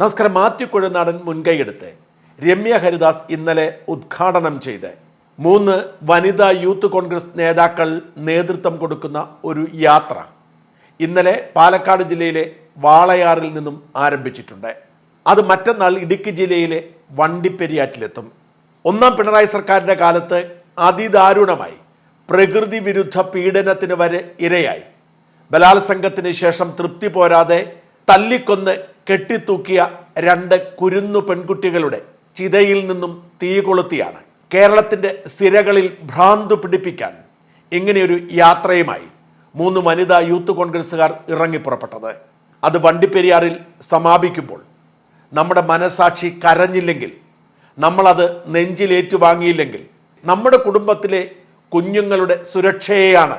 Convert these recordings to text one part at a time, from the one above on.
നമസ്കാരം. മാത്യു കുഴനാടൻ മുൻകൈയെടുത്ത് രമ്യ ഹരിദാസ് ഇന്നലെ ഉദ്ഘാടനം ചെയ്ത്. മൂന്ന് വനിതാ യൂത്ത് കോൺഗ്രസ് നേതാക്കൾ നേതൃത്വം കൊടുക്കുന്ന ഒരു യാത്ര ഇന്നലെ പാലക്കാട് ജില്ലയിലെ വാളയാറിൽ നിന്നും ആരംഭിച്ചിട്ടുണ്ട്. അത് മറ്റന്നാൾ ഇടുക്കി ജില്ലയിലെ വണ്ടിപ്പെരിയാറ്റിലെത്തും. ഒന്നാം പിണറായി സർക്കാരിന്റെ കാലത്ത് അതിദാരുണമായി പ്രകൃതി വിരുദ്ധ പീഡനത്തിന് വരെ ഇരയായി. ബലാത്സംഗത്തിന് ശേഷം തൃപ്തി പോരാതെ തല്ലിക്കൊന്ന് കെട്ടിത്തൂക്കിയ രണ്ട് കുരുന്നു പെൺകുട്ടികളുടെ ചിതയിൽ നിന്നും തീ കൊളുത്തിയാണ്. കേരളത്തിന്റെ സിരകളിൽ ഭ്രാന്തു പിടിപ്പിക്കാൻ ഇങ്ങനെയൊരു യാത്രയുമായി മൂന്ന് വനിതാ യൂത്ത് കോൺഗ്രസ്സുകാർ ഇറങ്ങിപ്പുറപ്പെട്ടത്. അത് വണ്ടിപ്പെരിയാറിൽ സമാപിക്കുമ്പോൾ നമ്മുടെ മനസാക്ഷി കരഞ്ഞില്ലെങ്കിൽ നമ്മളത് നെഞ്ചിലേറ്റുവാങ്ങിയില്ലെങ്കിൽ നമ്മുടെ കുടുംബത്തിലെ കുഞ്ഞുങ്ങളുടെ സുരക്ഷയെയാണ്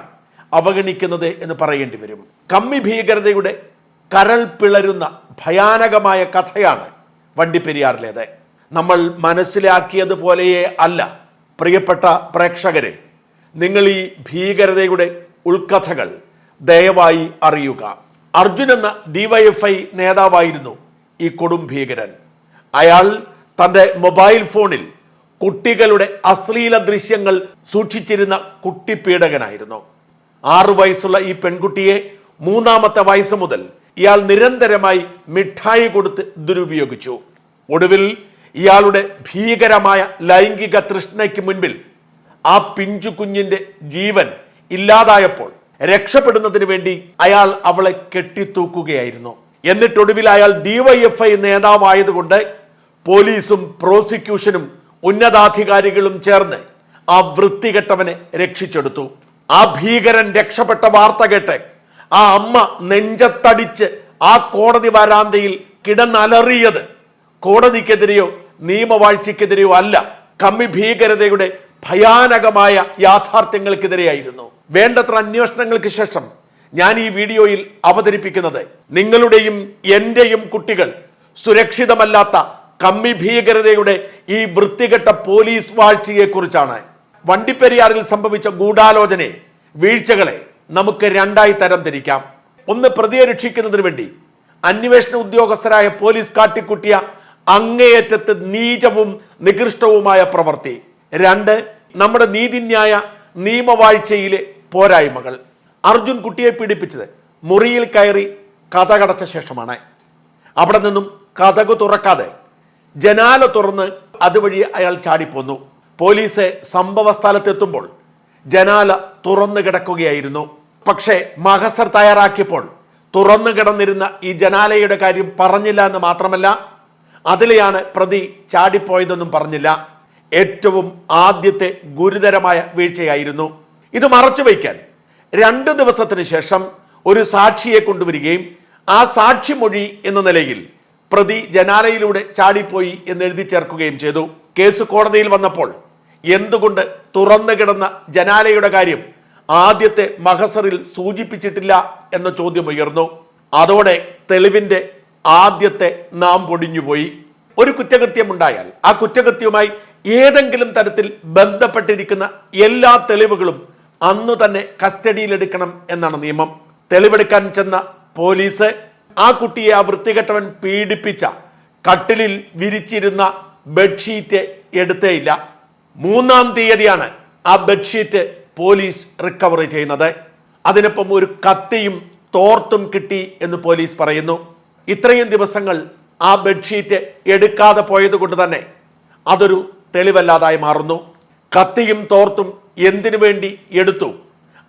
അവഗണിക്കുന്നത് എന്ന് പറയേണ്ടി വരും. കമ്മി ഭീകരതയുടെ കരൾ പിളരുന്ന ഭയാനകമായ കഥയാണ് വണ്ടിപ്പെരിയാറിലേത്. നമ്മൾ മനസ്സിലാക്കിയതുപോലെയേ അല്ല. പ്രിയപ്പെട്ട പ്രേക്ഷകരെ നിങ്ങൾ ഈ ഭീകരതയുടെ ഉൾക്കഥകൾ ദയവായി അറിയുക. അർജുൻ എന്ന ഡിവൈഎഫ്ഐ നേതാവായിരുന്നു ഈ കൊടും ഭീകരൻ. അയാൾ തന്റെ മൊബൈൽ ഫോണിൽ കുട്ടികളുടെ അശ്ലീല ദൃശ്യങ്ങൾ സൂക്ഷിച്ചിരുന്ന കുട്ടിപീഡകനായിരുന്നു. ആറു വയസ്സുള്ള ഈ പെൺകുട്ടിയെ മൂന്നാമത്തെ വയസ്സ് മുതൽ ഇയാൾ നിരന്തരമായി മിഠായി കൊടുത്ത് ദുരുപയോഗിച്ചു. ഒടുവിൽ ഇയാളുടെ ഭീകരമായ ലൈംഗിക തൃഷ്ണയ്ക്ക് മുൻപിൽ ആ പിഞ്ചു കുഞ്ഞിന്റെ ജീവൻ ഇല്ലാതായപ്പോൾ രക്ഷപ്പെടുന്നതിന് വേണ്ടി അയാൾ അവളെ കെട്ടിത്തൂക്കുകയായിരുന്നു. എന്നിട്ടൊടുവിൽ അയാൾ ഡിവൈഎഫ്ഐ നേതാവായതുകൊണ്ട് പോലീസും പ്രോസിക്യൂഷനും ഉന്നതാധികാരികളും ചേർന്ന് ആ വൃത്തികെട്ടവനെ രക്ഷിച്ചെടുത്തു. ആ ഭീകരൻ രക്ഷപ്പെട്ട വാർത്ത കേട്ട് ആ അമ്മ നെഞ്ചത്തടിച്ച് ആ കോടതി വരാന്തയിൽ കിടന്നലറിയത്. കോടതിക്കെതിരെയോ നിയമവാഴ്ചയ്ക്കെതിരെയോ അല്ല കമ്മി ഭീകരതയുടെ ഭയാനകമായ യാഥാർത്ഥ്യങ്ങൾക്കെതിരെയായിരുന്നു. വേണ്ടത്ര അന്വേഷണങ്ങൾക്ക് ശേഷം ഞാൻ ഈ വീഡിയോയിൽ അവതരിപ്പിക്കുന്നത് നിങ്ങളുടെയും എന്റെയും കുട്ടികൾ സുരക്ഷിതമല്ലാത്ത കമ്മി ഭീകരതയുടെ ഈ വൃത്തികെട്ട പോലീസ് വാഴ്ചയെക്കുറിച്ചാണ്. വണ്ടിപ്പെരിയാറിൽ സംഭവിച്ച ഗൂഢാലോചനയെ വീഴ്ചകളെ നമുക്ക് രണ്ടായി തരം തിരിക്കാം. ഒന്ന് പ്രതിയെ രക്ഷിക്കുന്നതിന് വേണ്ടി. അന്വേഷണ ഉദ്യോഗസ്ഥരായ പോലീസ് കാട്ടിക്കുട്ടിയ അങ്ങേയറ്റത്ത് നീചവും നികൃഷ്ടവുമായ പ്രവൃത്തി. രണ്ട് നമ്മുടെ നീതിന്യായ നിയമവാഴ്ചയിലെ പോരായ്മകൾ. അർജുൻ കുട്ടിയെ പീഡിപ്പിച്ചത് മുറിയിൽ കയറി കഥകടച്ച ശേഷമാണ്. അവിടെ നിന്നും കഥക് തുറക്കാതെ ജനാല തുറന്ന് അതുവഴി അയാൾ ചാടിപ്പോന്നു. പോലീസ് സംഭവ സ്ഥലത്തെത്തുമ്പോൾ ജനാല തുറന്നു കിടക്കുകയായിരുന്നു. പക്ഷേ മഹസർ തയ്യാറാക്കിയപ്പോൾ തുറന്നു കിടന്നിരുന്ന ഈ ജനാലയുടെ കാര്യം പറഞ്ഞില്ല എന്ന് മാത്രമല്ല അതിലെയാണ് പ്രതി ചാടിപ്പോയതെന്നും പറഞ്ഞില്ല. ഏറ്റവും ആദ്യത്തെ ഗുരുതരമായ വീഴ്ചയായിരുന്നു. ഇത് മറച്ചു വയ്ക്കാൻ രണ്ട് ദിവസത്തിന് ശേഷം ഒരു സാക്ഷിയെ കൊണ്ടുവരികയും ആ സാക്ഷി മൊഴി എന്ന നിലയിൽ പ്രതി ജനാലയിലൂടെ ചാടിപ്പോയി എന്ന് എഴുതി ചേർക്കുകയും ചെയ്തു. കേസ് കോടതിയിൽ വന്നപ്പോൾ എന്തുകൊണ്ട് തുറന്നു കിടന്ന ജനാലയുടെ കാര്യം ആദ്യത്തെ മഹസറിൽ സൂചിപ്പിച്ചിട്ടില്ല എന്ന ചോദ്യം ഉയർന്നു. അതോടെ തെളിവിന്റെ ആദ്യത്തെ നാം പൊടിഞ്ഞുപോയി ഒരു കുറ്റകൃത്യം ഉണ്ടായാൽ ആ കുറ്റകൃത്യവുമായി ഏതെങ്കിലും തരത്തിൽ ബന്ധപ്പെട്ടിരിക്കുന്ന എല്ലാ തെളിവുകളും അന്നു തന്നെ കസ്റ്റഡിയിലെടുക്കണം എന്നാണ് നിയമം. തെളിവെടുക്കാൻ ചെന്ന പോലീസ് ആ കുട്ടിയെ ആ വൃത്തികെട്ടവൻ പീഡിപ്പിച്ച കട്ടിലിൽ വിരിച്ചിരുന്ന ബെഡ്ഷീറ്റ് എടുത്തേയില്ല. മൂന്നാം തീയതിയാണ് ആ ബെഡ്ഷീറ്റ് പോലീസ് റിക്കവർ ചെയ്യുന്നത്. അതിനൊപ്പം ഒരു കത്തിയും തോർത്തും കിട്ടി എന്ന് പോലീസ് പറയുന്നു. ഇത്രയും ദിവസങ്ങൾ ആ ബെഡ്ഷീറ്റ് എടുക്കാതെ പോയത് കൊണ്ട് തന്നെ അതൊരു തെളിവല്ലാതായി മാറുന്നു. കത്തിയും തോർത്തും എന്തിനു വേണ്ടി എടുത്തു?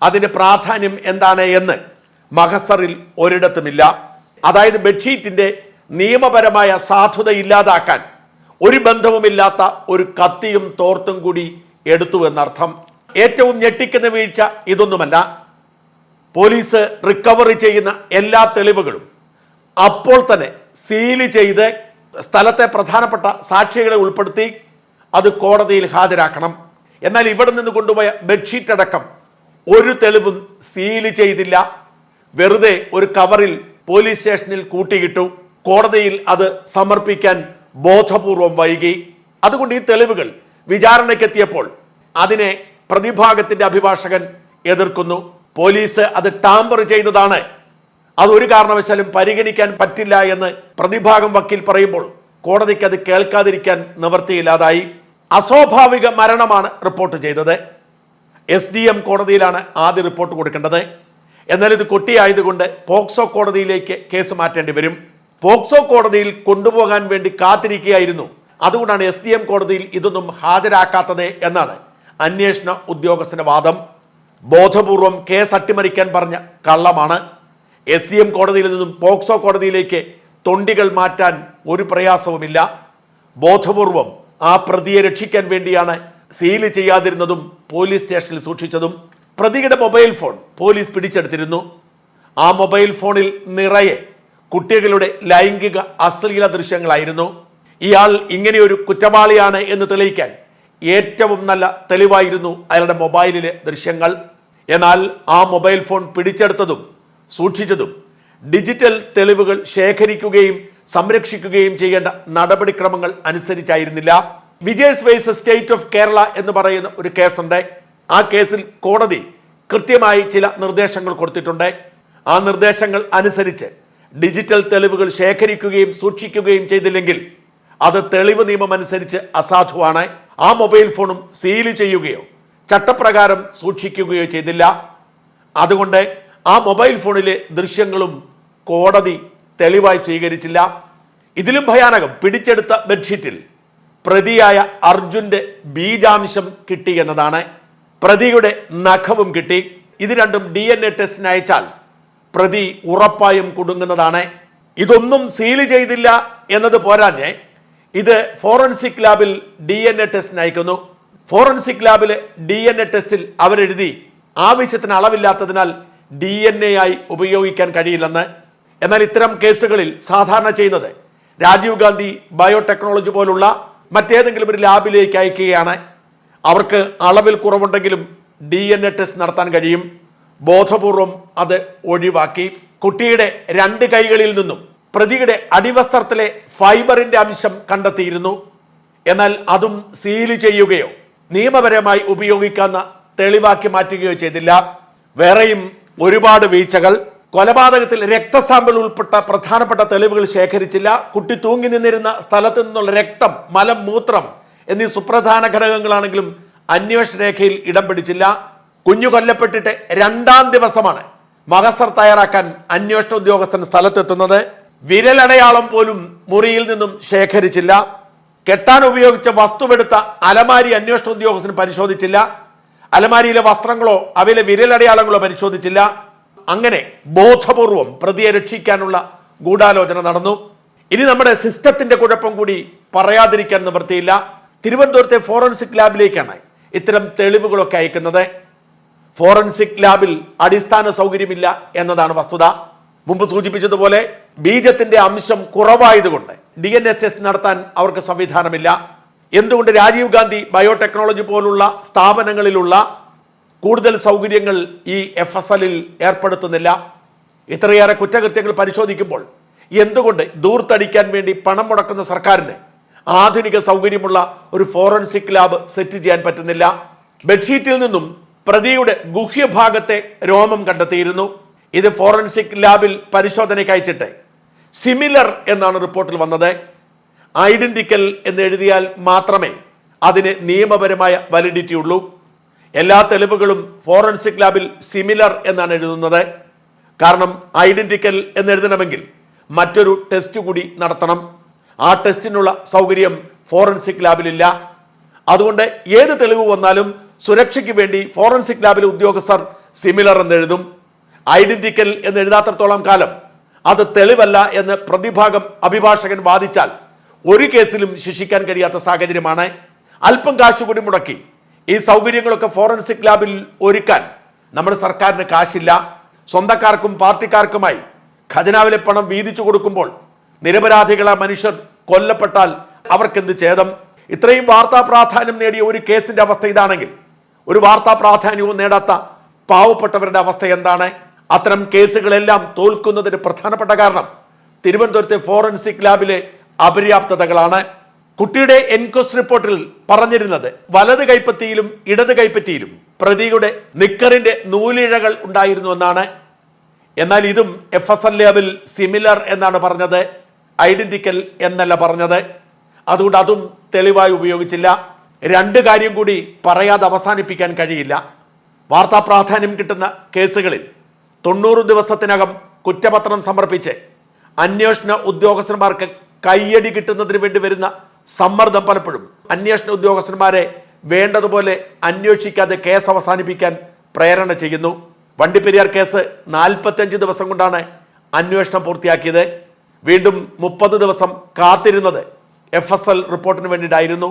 അതിന് പ്രാധാന്യം എന്താണ് എന്ന് മഹസറിൽ ഒരിടത്തുമില്ല. അതായത് ബെഡ്ഷീറ്റിന്റെ നിയമപരമായ സാധുത ഇല്ലാതാക്കാൻ ഒരു ബന്ധവുമില്ലാത്ത ഒരു കത്തിയും തോർത്തും കൂടി എടുത്തു എന്നർത്ഥം. ഏറ്റവും ഞെട്ടിക്കുന്ന വീഴ്ച ഇതൊന്നുമല്ല. പോലീസ് റിക്കവറി ചെയ്യുന്ന എല്ലാ തെളിവുകളും അപ്പോൾ തന്നെ സീൽ ചെയ്ത് സ്ഥലത്തെ പ്രധാനപ്പെട്ട സാക്ഷികളെ ഉൾപ്പെടുത്തി അത് കോടതിയിൽ ഹാജരാക്കണം. എന്നാൽ ഇവിടെ നിന്ന് കൊണ്ടുപോയ ബെഡ്ഷീറ്റ് അടക്കം ഒരു തെളിവും സീൽ ചെയ്തില്ല. വെറുതെ ഒരു കവറിൽ പോലീസ് സ്റ്റേഷനിൽ കൂട്ടിയിട്ടു കോടതിയിൽ അത് സമർപ്പിക്കാൻ ബോധപൂർവം വൈകി. അതുകൊണ്ട് ഈ തെളിവുകൾ വിചാരണയ്ക്കെത്തിയപ്പോൾ അതിനെ പ്രതിഭാഗത്തിന്റെ അഭിഭാഷകൻ എതിർക്കുന്നു. പോലീസ് അത് ടാമ്പർ ചെയ്തതാണ് അത് ഒരു കാരണവശാലും പരിഗണിക്കാൻ പറ്റില്ല എന്ന് പ്രതിഭാഗം വക്കീൽ പറയുമ്പോൾ കോടതിക്ക് അത് കേൾക്കാതിരിക്കാൻ നിവൃത്തിയില്ലാതായി. അസ്വാഭാവിക മരണമാണ് റിപ്പോർട്ട് ചെയ്തത്. എസ് ഡി എം കോടതിയിലാണ് ആദ്യ റിപ്പോർട്ട് കൊടുക്കേണ്ടത്. എന്നാൽ ഇത് കുട്ടിയായതുകൊണ്ട് പോക്സോ കോടതിയിലേക്ക് കേസ് മാറ്റേണ്ടി വരും. പോക്സോ കോടതിയിൽ കൊണ്ടുപോകാൻ വേണ്ടി കാത്തിരിക്കുകയായിരുന്നു. അതുകൊണ്ടാണ് എസ് കോടതിയിൽ ഇതൊന്നും ഹാജരാക്കാത്തത് എന്നാണ് അന്വേഷണ ഉദ്യോഗസ്ഥന്റെ വാദം ബോധപൂർവം കേസ് അട്ടിമറിക്കാൻ പറഞ്ഞ കള്ളമാണ്. എസ് ഡി എം കോടതിയിൽ നിന്നും പോക്സോ കോടതിയിലേക്ക് തൊണ്ടികൾ മാറ്റാൻ ഒരു പ്രയാസവുമില്ല. ബോധപൂർവം ആ പ്രതിയെ രക്ഷിക്കാൻ വേണ്ടിയാണ് സീൽ ചെയ്യാതിരുന്നതും പോലീസ് സ്റ്റേഷനിൽ സൂക്ഷിച്ചതും. പ്രതിയുടെ മൊബൈൽ ഫോൺ പോലീസ് പിടിച്ചെടുത്തിരുന്നു. ആ മൊബൈൽ ഫോണിൽ നിറയെ കുട്ടികളുടെ ലൈംഗിക അശ്ലീല ദൃശ്യങ്ങളായിരുന്നു. ഇയാൾ ഇങ്ങനെയൊരു കുറ്റവാളിയാണ് എന്ന് തെളിയിക്കാൻ ഏറ്റവും നല്ല തെളിവായിരുന്നു അയാളുടെ മൊബൈലിലെ ദൃശ്യങ്ങൾ. എന്നാൽ ആ മൊബൈൽ ഫോൺ പിടിച്ചെടുത്തതും സൂക്ഷിച്ചതും ഡിജിറ്റൽ തെളിവുകൾ ശേഖരിക്കുകയും സംരക്ഷിക്കുകയും ചെയ്യേണ്ട നടപടിക്രമങ്ങൾ അനുസരിച്ചായിരുന്നില്ല. വിജേഴ്സ് വേഴ്സസ് സ്റ്റേറ്റ് ഓഫ് കേരള എന്ന് പറയുന്ന ഒരു കേസുണ്ട്. ആ കേസിൽ കോടതി കൃത്യമായി ചില നിർദ്ദേശങ്ങൾ കൊടുത്തിട്ടുണ്ട്. ആ നിർദ്ദേശങ്ങൾ അനുസരിച്ച് ഡിജിറ്റൽ തെളിവുകൾ ശേഖരിക്കുകയും സൂക്ഷിക്കുകയും ചെയ്തില്ലെങ്കിൽ അത് തെളിവ് നിയമം അനുസരിച്ച് അസാധുവാണ്. ആ മൊബൈൽ ഫോണും സീൽ ചെയ്യുകയോ ചട്ടപ്രകാരം സൂക്ഷിക്കുകയോ ചെയ്തില്ല. അതുകൊണ്ട് ആ മൊബൈൽ ഫോണിലെ ദൃശ്യങ്ങളും കോടതി തെളിവായി സ്വീകരിച്ചില്ല. ഇതിലും ഭയാനകം പിടിച്ചെടുത്ത ബെഡ്ഷീറ്റിൽ പ്രതിയായ അർജുന്റെ ബീജാംശം കിട്ടി എന്നതാണ്. പ്രതിയുടെ നഖവും കിട്ടി. ഇത് രണ്ടും ഡി എൻ എ ടെസ്റ്റിന് അയച്ചാൽ പ്രതി ഉറപ്പായും കുടുങ്ങുന്നതാണ്. ഇതൊന്നും സീൽ ചെയ്തില്ല എന്നത് പോരാഞ്ഞ് ഇത് ഫോറൻസിക് ലാബിൽ ഡി എൻ എ ടെസ്റ്റിന് അയക്കുന്നു ഫോറൻസിക് ലാബിലെ ഡി എൻ എ ടെസ്റ്റിൽ അവരെഴുതി ആവശ്യത്തിന് അളവില്ലാത്തതിനാൽ ഡി എൻ എ ആയി ഉപയോഗിക്കാൻ കഴിയില്ലെന്ന്. എന്നാൽ ഇത്തരം കേസുകളിൽ സാധാരണ ചെയ്യുന്നത് രാജീവ് ഗാന്ധി ബയോടെക്നോളജി പോലുള്ള മറ്റേതെങ്കിലും ഒരു ലാബിലേക്ക് അയക്കുകയാണ്. അവർക്ക് അളവിൽ കുറവുണ്ടെങ്കിലും ഡി എൻ എ ടെസ്റ്റ് നടത്താൻ കഴിയും. ബോധപൂർവം അത് ഒഴിവാക്കി. കുട്ടിയുടെ രണ്ട് കൈകളിൽ നിന്നും പ്രതിയുടെ അടിവസ്ത്രത്തിലെ ഫൈബറിന്റെ അംശം കണ്ടെത്തിയിരുന്നു. എന്നാൽ അതും സീൽ ചെയ്യുകയോ നിയമപരമായി ഉപയോഗിക്കാവുന്ന തെളിവാക്കി മാറ്റുകയോ ചെയ്തില്ല. വേറെയും ഒരുപാട് വീഴ്ചകൾ. കൊലപാതകത്തിൽ രക്തസാമ്പിൾ ഉൾപ്പെട്ട പ്രധാനപ്പെട്ട തെളിവുകൾ ശേഖരിച്ചില്ല. കുട്ടി തൂങ്ങി നിന്നിരുന്ന സ്ഥലത്ത് നിന്നുള്ള രക്തം മലം മൂത്രം എന്നീ സുപ്രധാന ഘടകങ്ങളാണെങ്കിലും അന്വേഷണ രേഖയിൽ ഇടം പിടിച്ചില്ല. കുഞ്ഞു കൊല്ലപ്പെട്ടിട്ട് രണ്ടാം ദിവസമാണ് മഹസർ തയ്യാറാക്കാൻ അന്വേഷണ ഉദ്യോഗസ്ഥൻ സ്ഥലത്തെത്തുന്നത്. വിരലടയാളം പോലും മുറിയിൽ നിന്നും ശേഖരിച്ചില്ല. കെട്ടാൻ ഉപയോഗിച്ച വസ്തുവെടുത്ത അലമാരി അന്വേഷണ ഉദ്യോഗസ്ഥന് പരിശോധിച്ചില്ല. അലമാരിയിലെ വസ്ത്രങ്ങളോ അവയിലെ വിരലടയാളങ്ങളോ പരിശോധിച്ചില്ല. അങ്ങനെ ബോധപൂർവം പ്രതിയെ രക്ഷിക്കാനുള്ള ഗൂഢാലോചന നടന്നു. ഇനി നമ്മുടെ സിസ്റ്റത്തിന്റെ കുഴപ്പം കൂടി പറയാതിരിക്കാൻ നിവൃത്തിയില്ല. തിരുവനന്തപുരത്തെ ഫോറൻസിക് ലാബിലേക്കാണ് ഇത്തരം തെളിവുകളൊക്കെ അയക്കുന്നത്. ഫോറൻസിക് ലാബിൽ അടിസ്ഥാന സൗകര്യമില്ല എന്നതാണ് വസ്തുത. മുമ്പ് സൂചിപ്പിച്ചതുപോലെ ബീജത്തിന്റെ അംശം കുറവായതുകൊണ്ട് ഡി എൻ എസ് ടെസ്റ്റ് നടത്താൻ അവർക്ക് സംവിധാനമില്ല. എന്തുകൊണ്ട് രാജീവ് ഗാന്ധി ബയോടെക്നോളജി പോലുള്ള സ്ഥാപനങ്ങളിലുള്ള കൂടുതൽ സൗകര്യങ്ങൾ ഈ എഫ് എസ് എല്ലിൽ ഏർപ്പെടുത്തുന്നില്ല? ഇത്രയേറെ കുറ്റകൃത്യങ്ങൾ പരിശോധിക്കുമ്പോൾ എന്തുകൊണ്ട് ദൂർത്തടിക്കാൻ വേണ്ടി പണം മുടക്കുന്ന സർക്കാരിന് ആധുനിക സൗകര്യമുള്ള ഒരു ഫോറൻസിക് ലാബ് സെറ്റ് ചെയ്യാൻ പറ്റുന്നില്ല? ബെഡ്ഷീറ്റിൽ നിന്നും പ്രതിയുടെ ഗുഹ്യഭാഗത്തെ രോമം കണ്ടെത്തിയിരുന്നു. ഇത് ഫോറൻസിക് ലാബിൽ പരിശോധനയ്ക്ക് അയച്ചിട്ട്. സിമിലർ എന്നാണ് റിപ്പോർട്ടിൽ വന്നത്. ഐഡന്റിക്കൽ എന്ന് എഴുതിയാൽ മാത്രമേ അതിന് നിയമപരമായ വാലിഡിറ്റി ഉള്ളൂ. എല്ലാ തെളിവുകളും ഫോറൻസിക് ലാബിൽ സിമിലർ എന്നാണ് എഴുതുന്നത്. കാരണം ഐഡന്റിക്കൽ എന്ന് എഴുതണമെങ്കിൽ മറ്റൊരു ടെസ്റ്റ് കൂടി നടത്തണം. ആ ടെസ്റ്റിനുള്ള സൗകര്യം ഫോറൻസിക് ലാബിലില്ല. അതുകൊണ്ട് ഏത് തെളിവ് വന്നാലും സുരക്ഷയ്ക്ക് വേണ്ടി ഫോറൻസിക് ലാബിലെ ഉദ്യോഗസ്ഥർ സിമിലർ എന്ന് എഴുതും. ഐഡന്റിക്കൽ എന്ന് എഴുതാത്തടത്തോളം കാലം. അത് തെളിവല്ല എന്ന് പ്രതിഭാഗം അഭിഭാഷകൻ വാദിച്ചാൽ ഒരു കേസിലും ശിക്ഷിക്കാൻ കഴിയാത്ത സാഹചര്യമാണ്. അല്പം കാശുകൂടി മുടക്കി ഈ സൗകര്യങ്ങളൊക്കെ ഫോറൻസിക് ലാബിൽ ഒരുക്കാൻ നമ്മുടെ സർക്കാരിന് കാശില്ല. സ്വന്തക്കാർക്കും പാർട്ടിക്കാർക്കുമായി ഖജനാവിലെ പണം വീതിച്ചു കൊടുക്കുമ്പോൾ നിരപരാധികളായ മനുഷ്യർ കൊല്ലപ്പെട്ടാൽ അവർക്കെന്ത് ഛേദം? ഇത്രയും വാർത്താ പ്രാധാന്യം നേടിയ ഒരു കേസിന്റെ അവസ്ഥ ഇതാണെങ്കിൽ ഒരു വാർത്താ പ്രാധാന്യവും നേടാത്ത പാവപ്പെട്ടവരുടെ അവസ്ഥ എന്താണ്? അത്തരം കേസുകളെല്ലാം തോൽക്കുന്നതിന് പ്രധാനപ്പെട്ട കാരണം തിരുവനന്തപുരത്തെ ഫോറൻസിക് ലാബിലെ അപര്യാപ്തതകളാണ്. കുട്ടിയുടെ എൻക്വസ്റ്റ് റിപ്പോർട്ടിൽ പറഞ്ഞിരുന്നത് വലത് കൈപ്പത്തിയിലും ഇടത് കൈപ്പത്തിയിലും പ്രതിയുടെ നിക്കറിന്റെ നൂലിഴകൾ ഉണ്ടായിരുന്നു എന്നാണ്. എന്നാൽ ഇതും എഫ് എസ് എൽ ലാബിൽ സിമിലർ എന്നാണ് പറഞ്ഞത്. ഐഡന്റിക്കൽ എന്നല്ല പറഞ്ഞത്. അതുകൊണ്ട് അതും തെളിവായി ഉപയോഗിച്ചില്ല. രണ്ട് കാര്യം കൂടി പറയാതെ അവസാനിപ്പിക്കാൻ കഴിയില്ല. വാർത്താ പ്രാധാന്യം കിട്ടുന്ന കേസുകളിൽ തൊണ്ണൂറ് ദിവസത്തിനകം കുറ്റപത്രം സമർപ്പിച്ച് അന്വേഷണ ഉദ്യോഗസ്ഥന്മാർക്ക് കയ്യടി കിട്ടുന്നതിന് വേണ്ടി വരുന്ന സമ്മർദ്ദം പലപ്പോഴും. അന്വേഷണ ഉദ്യോഗസ്ഥന്മാരെ വേണ്ടതുപോലെ അന്വേഷിക്കാതെ കേസ് അവസാനിപ്പിക്കാൻ പ്രേരണ ചെയ്യുന്നു. വണ്ടിപ്പെരിയാർ കേസ് നാൽപ്പത്തഞ്ച് ദിവസം കൊണ്ടാണ് അന്വേഷണം പൂർത്തിയാക്കിയത്. വീണ്ടും മുപ്പത് ദിവസം കാത്തിരുന്നത് എഫ് എസ് എൽ റിപ്പോർട്ടിന് വേണ്ടിയിട്ടായിരുന്നു.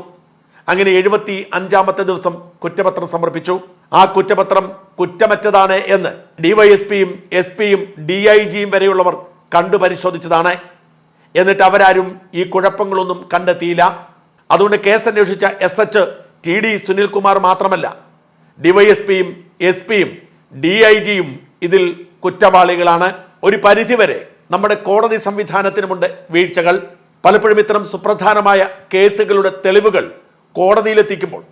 അങ്ങനെ എഴുപത്തി അഞ്ചാമത്തെ ദിവസം കുറ്റപത്രം സമർപ്പിച്ചു. ആ കുറ്റപത്രം കുറ്റമറ്റതാണ് എന്ന് ഡിവൈഎസ്പിയും എസ് പിയും ഡി ഐ ജിയും വരെയുള്ളവർ കണ്ടു പരിശോധിച്ചതാണ്. എന്നിട്ട് അവരാരും ഈ കുഴപ്പങ്ങളൊന്നും കണ്ടെത്തിയില്ല. അതുകൊണ്ട് കേസ് അന്വേഷിച്ച S H T D Sunilkumar മാത്രമല്ല ഡിവൈഎസ്പിയും എസ് പിയും ഡി ഐ ജിയും ഇതിൽ കുറ്റവാളികളാണ്. ഒരു പരിധിവരെ നമ്മുടെ കോടതി സംവിധാനത്തിനുമുണ്ട് വീഴ്ചകൾ. പലപ്പോഴും ഇത്തരം സുപ്രധാനമായ കേസുകളുടെ തെളിവുകൾ കോടതിയിലെത്തിക്കുമ്പോൾ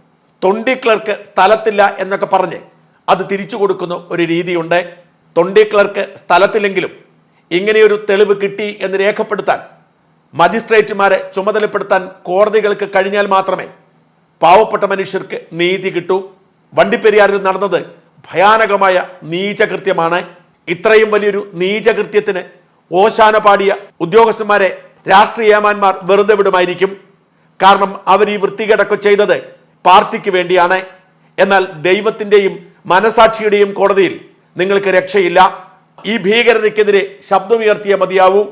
തൊണ്ടി ക്ലർക്ക് സ്ഥലത്തില്ല എന്നൊക്കെ പറഞ്ഞ് അത് തിരിച്ചു കൊടുക്കുന്ന ഒരു രീതിയുണ്ട്. തൊണ്ടി ക്ലർക്ക് സ്ഥലത്തില്ലെങ്കിലും ഇങ്ങനെയൊരു തെളിവ് കിട്ടി എന്ന് രേഖപ്പെടുത്താൻ മജിസ്ട്രേറ്റുമാരെ ചുമതലപ്പെടുത്താൻ കോടതികൾക്ക് കഴിഞ്ഞാൽ മാത്രമേ പാവപ്പെട്ട മനുഷ്യർക്ക് നീതി കിട്ടൂ. വണ്ടിപ്പെരിയാറിൽ നടന്നത് ഭയാനകമായ നീചകൃത്യമാണ്. ഇത്രയും വലിയൊരു നീചകൃത്യത്തിന് ഓശാന പാടിയ ഉദ്യോഗസ്ഥന്മാരെ രാഷ്ട്രീയമാന്മാർ വെറുതെ വിടുമായിരിക്കും. കാരണം അവർ ഈ വൃത്തികേടൊക്കെ ചെയ്തത് പാർട്ടിക്ക് വേണ്ടിയാണ്. എന്നാൽ ദൈവത്തിന്റെയും മനസാക്ഷിയുടെയും കോടതിയിൽ നിങ്ങൾക്ക് രക്ഷയില്ല. ഈ ഭീകരതയ്ക്കെതിരെ ശബ്ദമുയർത്തിയ മതിയാവൂ.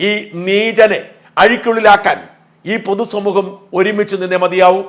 ഈ നീചനെ അഴിക്കുള്ളിലാക്കാൻ ഈ പൊതുസമൂഹം ഒരുമിച്ച് നിന്നേ മതിയാവൂ.